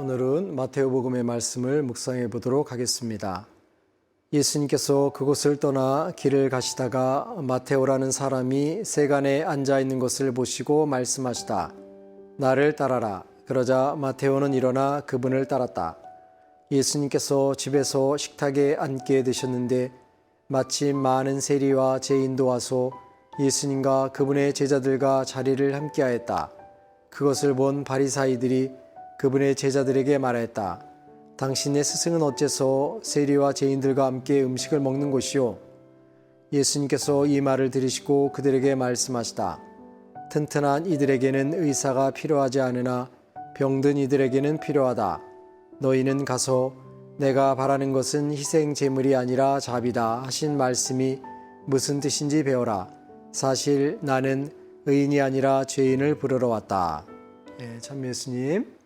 마테오복음의 말씀을 묵상해 보도록 하겠습니다. 예수님께서 그곳을 떠나 길을 가시다가 마테오라는 사람이 세간에 앉아 있는 것을 보시고 말씀하시다. 나를 따라라. 그러자 마테오는 일어나 그분을 따랐다. 예수님께서 집에서 식탁에 앉게 되셨는데 마침 많은 세리와 죄인도 와서 예수님과 그분의 제자들과 자리를 함께하였다. 그것을 본 바리사이들이 그분의 제자들에게 말하였다. 당신의 스승은 어째서 세리와 죄인들과 함께 음식을 먹는 것이요? 예수님께서 이 말을 들으시고 그들에게 말씀하시다. 튼튼한 이들에게는 의사가 필요하지 않으나 병든 이들에게는 필요하다. 너희는 가서 내가 바라는 것은 희생 제물이 아니라 자비다 하신 말씀이 무슨 뜻인지 배워라. 사실 나는 의인이 아니라 죄인을 부르러 왔다. 예, 참 예수님.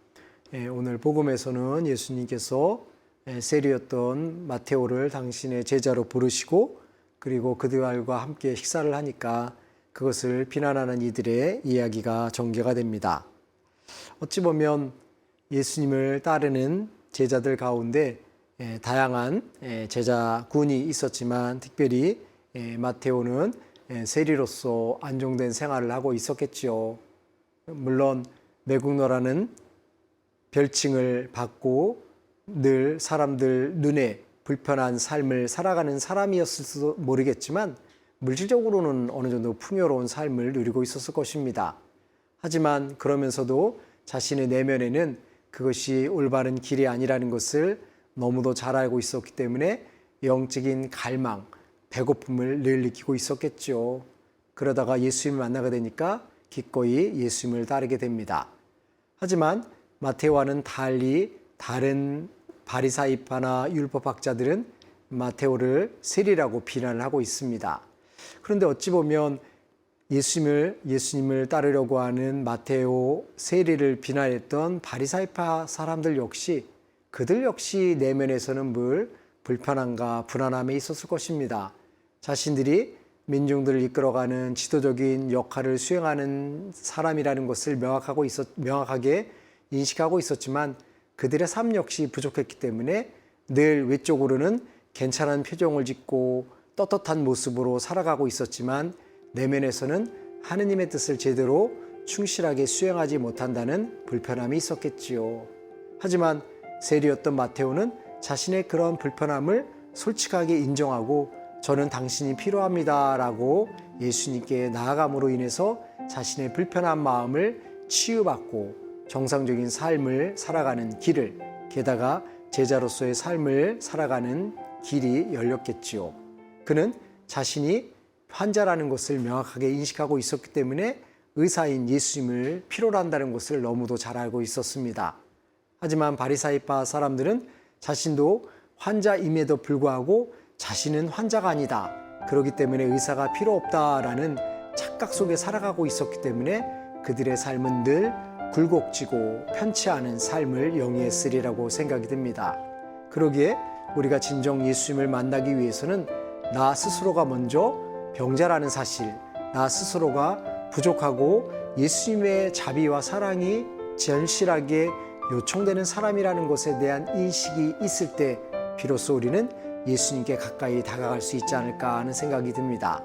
예, 오늘 복음에서는 예수님께서 예, 세리였던 마테오를 당신의 제자로 부르시고 그리고 그들과 함께 식사를 하니까 그것을 비난하는 이들의 이야기가 전개가 됩니다. 어찌 보면 예수님을 따르는 제자들 가운데 예, 다양한 예, 제자군이 있었지만 특별히 예, 마테오는 예, 세리로서 안정된 생활을 하고 있었겠지요. 물론 매국노라는 별칭을 받고 늘 사람들 눈에 불편한 삶을 살아가는 사람이었을지도 모르겠지만 물질적으로는 어느 정도 풍요로운 삶을 누리고 있었을 것입니다. 하지만 그러면서도 자신의 내면에는 그것이 올바른 길이 아니라는 것을 너무도 잘 알고 있었기 때문에 영적인 갈망, 배고픔을 늘 느끼고 있었겠죠. 그러다가 예수님을 만나게 되니까 기꺼이 예수님을 따르게 됩니다. 하지만 마테오와는 달리 다른 바리사이파나 율법학자들은 마테오를 세리라고 비난을 하고 있습니다. 그런데 어찌 보면 예수님을 예수님을 따르려고 하는 마테오 세리를 비난했던 바리사이파 사람들 역시 그들 역시 내면에서는 늘 불편함과 불안함에 있었을 것입니다. 자신들이 민중들을 이끌어가는 지도적인 역할을 수행하는 사람이라는 것을 명확하고 있었, 명확하게 인식하고 있었지만 그들의 삶 역시 부족했기 때문에 늘 외적으로는 괜찮은 표정을 짓고 떳떳한 모습으로 살아가고 있었지만 내면에서는 하느님의 뜻을 제대로 충실하게 수행하지 못한다는 불편함이 있었겠지요. 하지만 세리였던 마테오는 자신의 그런 불편함을 솔직하게 인정하고 저는 당신이 필요합니다 라고 예수님께 나아감으로 인해서 자신의 불편한 마음을 치유받고 정상적인 삶을 살아가는 길을 게다가 제자로서의 삶을 살아가는 길이 열렸겠지요. 그는 자신이 환자라는 것을 명확하게 인식하고 있었기 때문에 의사인 예수님을 필요로 한다는 것을 너무도 잘 알고 있었습니다. 하지만 바리사이파 사람들은 자신도 환자임에도 불구하고 자신은 환자가 아니다. 그렇기 때문에 의사가 필요 없다라는 착각 속에 살아가고 있었기 때문에 그들의 삶은 늘 굴곡지고 편치 않은 삶을 영위했으리라고 생각이 듭니다. 그러기에 우리가 진정 예수님을 만나기 위해서는 나 스스로가 먼저 병자라는 사실, 나 스스로가 부족하고 예수님의 자비와 사랑이 절실하게 요청되는 사람이라는 것에 대한 인식이 있을 때 비로소 우리는 예수님께 가까이 다가갈 수 있지 않을까 하는 생각이 듭니다.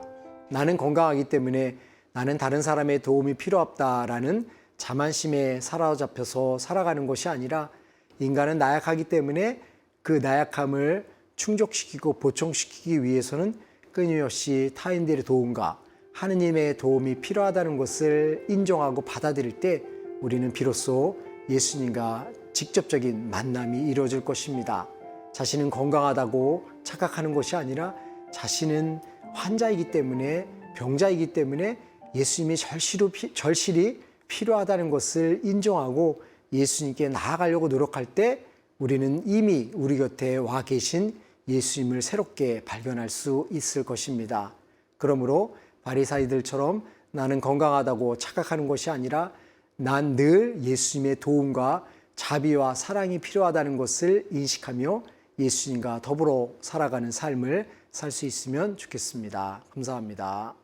나는 건강하기 때문에 나는 다른 사람의 도움이 필요 없다라는 자만심에 사로잡혀서 살아가는 것이 아니라 인간은 나약하기 때문에 그 나약함을 충족시키고 보충시키기 위해서는 끊임없이 타인들의 도움과 하느님의 도움이 필요하다는 것을 인정하고 받아들일 때 우리는 비로소 예수님과 직접적인 만남이 이루어질 것입니다. 자신은 건강하다고 착각하는 것이 아니라 자신은 환자이기 때문에 병자이기 때문에 예수님이 절실히, 절실히 필요하다는 것을 인정하고 예수님께 나아가려고 노력할 때 우리는 이미 우리 곁에 와 계신 예수님을 새롭게 발견할 수 있을 것입니다. 그러므로 바리사이들처럼 나는 건강하다고 착각하는 것이 아니라 난 늘 예수님의 도움과 자비와 사랑이 필요하다는 것을 인식하며 예수님과 더불어 살아가는 삶을 살 수 있으면 좋겠습니다. 감사합니다.